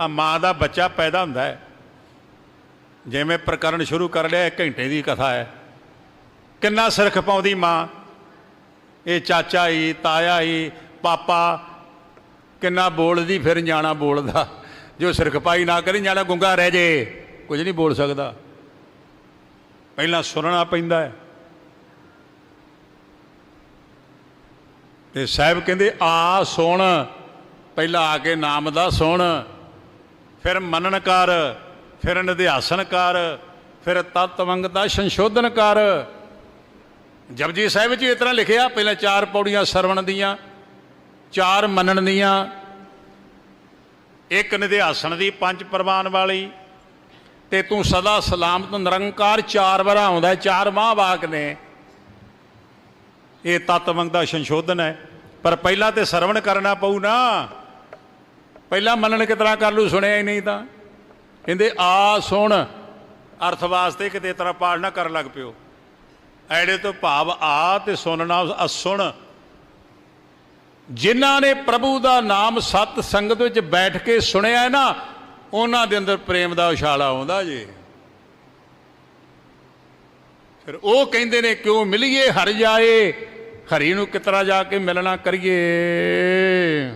ਆ ਮਾਂ ਦਾ ਬੱਚਾ ਪੈਦਾ ਹੁੰਦਾ ਹੈ। ਜਿਵੇਂ ਪ੍ਰਕਰਨ ਸ਼ੁਰੂ ਕਰ ਲਿਆ ਘੰਟੇ ਦੀ ਕਥਾ ਹੈ। ਕਿੰਨਾ ਸਿਰਖ ਪਾਉਂਦੀ ਮਾਂ? ਇਹ ਚਾਚਾ ਹੀ, ਤਾਇਆ ਹੀ, ਪਾਪਾ, ਕਿੰਨਾ ਬੋਲਦੀ ਫਿਰ ਜਾਣਾ ਬੋਲਦਾ। ਜੋ ਸਿਰ ਖਪਾਈ ਨਾ ਕਰੀ ਜਾਣਾ ਗੁੰਗਾ ਰਹਿ ਜੇ, ਕੁਝ ਨਹੀਂ ਬੋਲ ਸਕਦਾ। ਪਹਿਲਾਂ ਸੁਣਨਾ ਪੈਂਦਾ ਹੈ। ਤੇ ਸਾਹਿਬ ਕਹਿੰਦੇ, ਆ ਸੁਣ, ਪਹਿਲਾਂ ਆ ਕੇ ਨਾਮ ਦਾ ਸੁਣ। ਫਿਰ ਮੰਨਣ ਕਰ ਫਿਰ ਨਿਧਿਆਸਨ ਕਰ ਫਿਰ ਤਤਵੰਗ ਦਾ ਸੰਸ਼ੋਧਨ ਕਰ ਜਪਜੀ ਸਾਹਿਬ ਵਿੱਚ ਇਸ ਤਰ੍ਹਾਂ ਲਿਖਿਆ, ਪਹਿਲਾਂ ਚਾਰ ਪੌੜੀਆਂ ਸਰਵਣ ਦੀਆਂ, ਚਾਰ ਮੰਨਣ ਦੀਆਂ, ਇੱਕ ਨਿਧਿਆਸਨ ਦੀ ਪੰਜ ਪ੍ਰਵਾਨ ਵਾਲੀ, ਤੇ ਤੂੰ ਸਦਾ ਸਲਾਮਤ ਨਿਰੰਕਾਰ ਚਾਰ ਵਾਰ ਆਉਂਦਾ, ਚਾਰ ਮਾਹ ਵਾਕ ਨੇ। ਇਹ ਤਤਵੰਗ ਦਾ ਸੰਸ਼ੋਧਨ ਹੈ, ਪਰ ਪਹਿਲਾਂ ਤੇ ਸਰਵਣ ਕਰਨਾ ਪਊ ਨਾ। ਪਹਿਲਾਂ ਮੰਨਣ ਕਿਤਨਾ ਕਰ ਲੂ ਸੁਣਿਆ ਹੀ ਨਹੀਂ ਤਾਂ। ਕਹਿੰਦੇ, ਆ ਸੁਣ, ਅਰਥ ਵਾਸਤੇ ਕਿਤੇ ਤਰ੍ਹਾਂ ਪਾੜ ਨਾ ਕਰਨ ਲੱਗ ਪਿਓ। ਐੜੇ ਤੋਂ ਭਾਵ ਆ ਤੇ ਸੁਣਨਾ ਅਸੁਣ ਜਿਨ੍ਹਾਂ ਨੇ ਪ੍ਰਭੂ ਦਾ ਨਾਮ ਸਤ ਸੰਗਤ ਵਿੱਚ ਬੈਠ ਕੇ ਸੁਣਿਆ ਹੈ ਨਾ, ਉਹਨਾਂ ਦੇ ਅੰਦਰ ਪ੍ਰੇਮ ਦਾ ਉਛਾਲਾ ਆਉਂਦਾ ਜੇ। ਫਿਰ ਉਹ ਕਹਿੰਦੇ ਨੇ, ਕਿਉਂ ਮਿਲੀਏ, ਹਰ ਜਾਏ? ਹਰੀ ਨੂੰ ਕਿਤਰਾ ਜਾ ਕੇ ਮਿਲਣਾ ਕਰੀਏ?